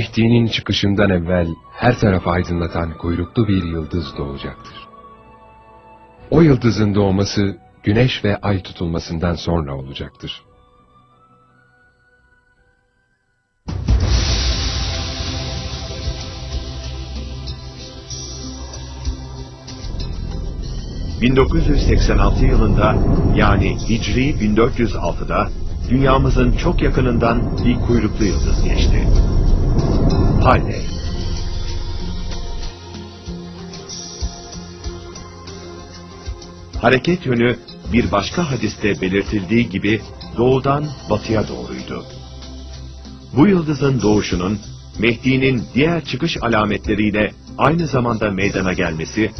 Mehdi'nin çıkışından evvel her tarafı aydınlatan kuyruklu bir yıldız doğacaktır. O yıldızın doğması güneş ve ay tutulmasından sonra olacaktır. ...1986 yılında yani Hicri 1406'da dünyamızın çok yakınından bir kuyruklu yıldız geçti. Halley. Hareket yönü bir başka hadiste belirtildiği gibi doğudan batıya doğruydu. Bu yıldızın doğuşunun Mehdi'nin diğer çıkış alametleriyle aynı zamanda meydana gelmesi,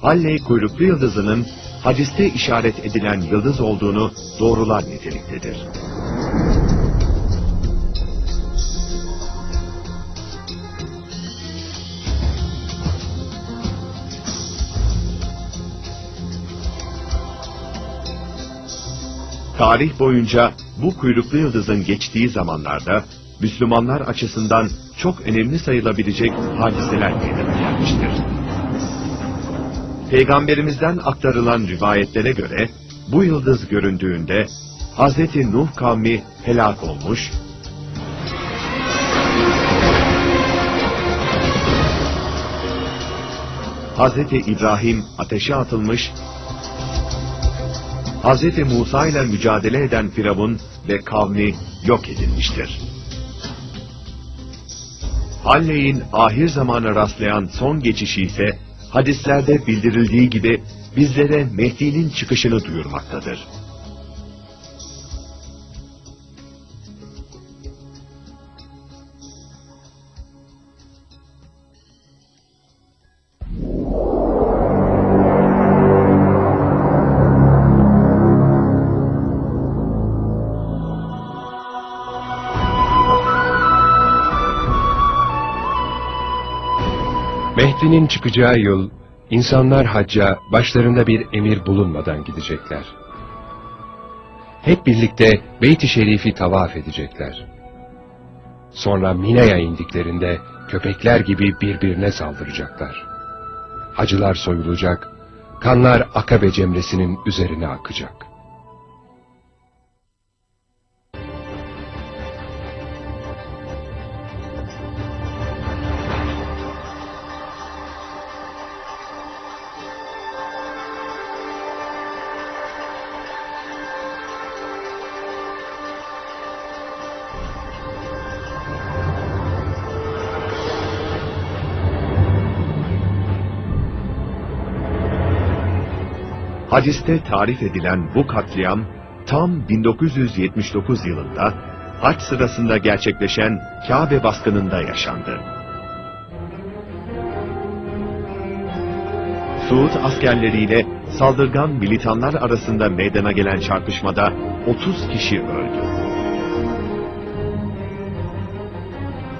Halley kuyruklu yıldızının hadiste işaret edilen yıldız olduğunu doğrular niteliktedir. Tarih boyunca bu kuyruklu yıldızın geçtiği zamanlarda Müslümanlar açısından çok önemli sayılabilecek hadiseler meydana gelmiştir. Peygamberimizden aktarılan rivayetlere göre bu yıldız göründüğünde Hz. Nuh kavmi helak olmuş, Hz. İbrahim ateşe atılmış, Hz. Musa ile mücadele eden Firavun ve kavmi yok edilmiştir. Halley'in ahir zamana rastlayan son geçişi ise hadislerde bildirildiği gibi bizlere Mehdi'nin çıkışını duyurmaktadır. Mehdi'nin çıkacağı yıl, insanlar hacca başlarında bir emir bulunmadan gidecekler. Hep birlikte Beyt-i Şerif'i tavaf edecekler. Sonra Mina'ya indiklerinde köpekler gibi birbirine saldıracaklar. Hacılar soyulacak, kanlar Akabe cemresinin üzerine akacak. Hadiste tarif edilen bu katliam tam 1979 yılında haç sırasında gerçekleşen Kabe baskınında yaşandı. Suud askerleriyle saldırgan militanlar arasında meydana gelen çarpışmada 30 kişi öldü.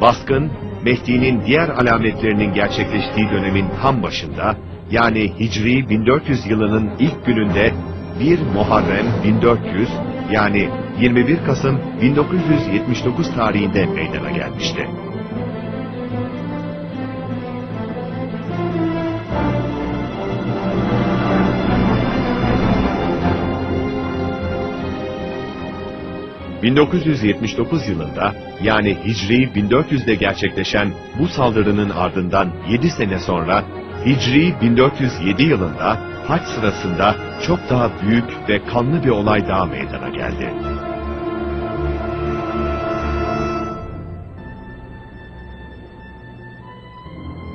Baskın, Mehdi'nin diğer alametlerinin gerçekleştiği dönemin tam başında, yani Hicri 1400 yılının ilk gününde 1 Muharrem 1400 yani 21 Kasım 1979 tarihinde meydana gelmişti. ...1979 yılında yani Hicri 1400'de gerçekleşen bu saldırının ardından 7 sene sonra Hicri 1407 yılında haç sırasında çok daha büyük ve kanlı bir olay daha meydana geldi.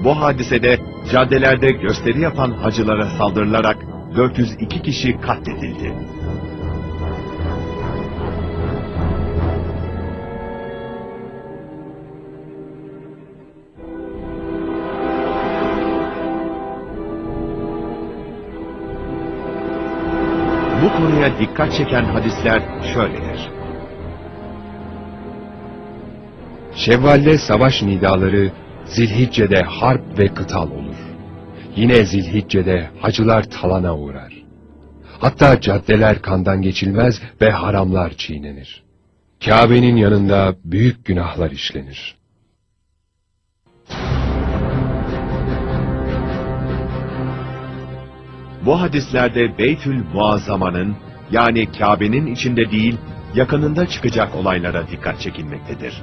Bu hadisede caddelerde gösteri yapan hacılara saldırılarak 402 kişi katledildi. konuya dikkat çeken hadisler şöyledir. Şevval'de savaş nidaları, Zilhicce'de harp ve kıtal olur. Yine Zilhicce'de hacılar talana uğrar. Hatta caddeler kandan geçilmez ve haramlar çiğnenir. Kabe'nin yanında büyük günahlar işlenir. Bu hadislerde Beytül Muazzama'nın yani Kabe'nin içinde değil yakınında çıkacak olaylara dikkat çekilmektedir.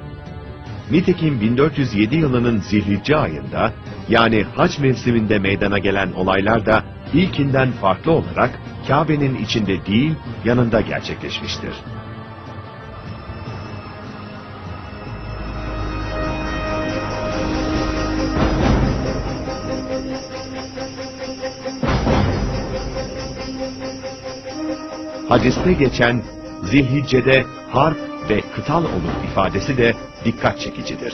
Nitekim 1407 yılının Zilhicce ayında yani hac mevsiminde meydana gelen olaylar da ilkinden farklı olarak Kabe'nin içinde değil yanında gerçekleşmiştir. Hadiste geçen Zilhicce'de harp ve kıtal olur ifadesi de dikkat çekicidir.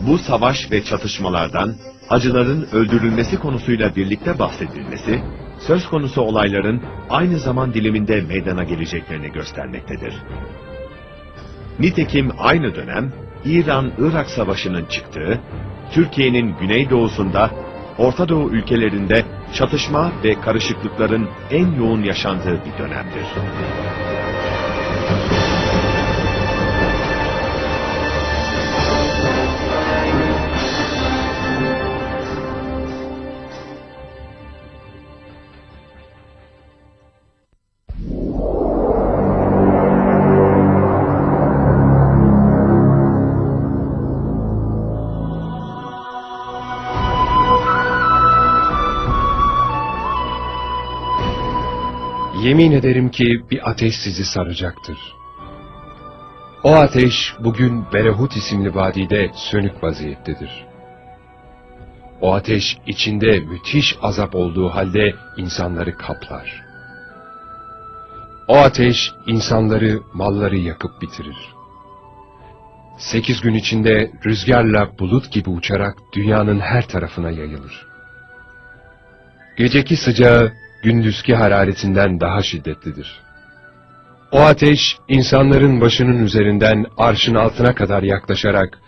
Bu savaş ve çatışmalardan hacıların öldürülmesi konusuyla birlikte bahsedilmesi, söz konusu olayların aynı zaman diliminde meydana geleceklerini göstermektedir. Nitekim aynı dönem İran-Irak Savaşı'nın çıktığı, Türkiye'nin güneydoğusunda, Orta Doğu ülkelerinde çatışma ve karışıklıkların en yoğun yaşandığı bir dönemdir. Yemin ederim ki bir ateş sizi saracaktır. O ateş bugün Berehut isimli vadide sönük vaziyettedir. O ateş içinde müthiş azap olduğu halde insanları kaplar. O ateş insanları, malları yakıp bitirir. Sekiz gün içinde rüzgarla bulut gibi uçarak dünyanın her tarafına yayılır. Geceki sıcağı gündüzki hararetinden daha şiddetlidir. O ateş insanların başının üzerinden arşın altına kadar yaklaşarak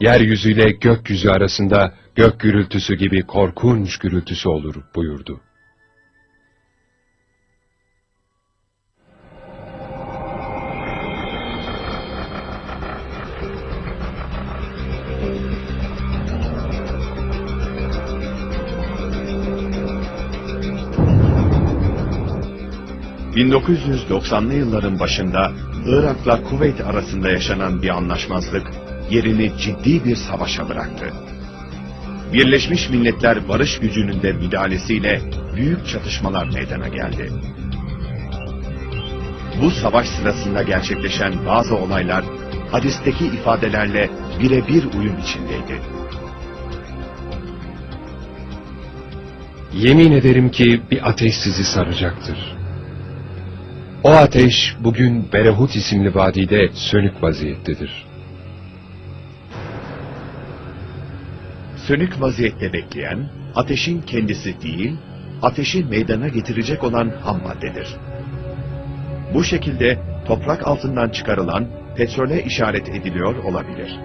yeryüzüyle gökyüzü arasında gök gürültüsü gibi korkunç gürültüsü olur buyurdu. ...1990'lı yılların başında Irak'la Kuveyt arasında yaşanan bir anlaşmazlık yerini ciddi bir savaşa bıraktı. Birleşmiş Milletler barış gücünün de müdahalesiyle büyük çatışmalar meydana geldi. Bu savaş sırasında gerçekleşen bazı olaylar hadisteki ifadelerle birebir uyum içindeydi. Yemin ederim ki bir ateş sizi saracaktır. O ateş bugün Berehut isimli vadide sönük vaziyettedir. Sönük vaziyette bekleyen, ateşin kendisi değil, ateşi meydana getirecek olan ham maddedir. Bu şekilde toprak altından çıkarılan petrole işaret ediliyor olabilir.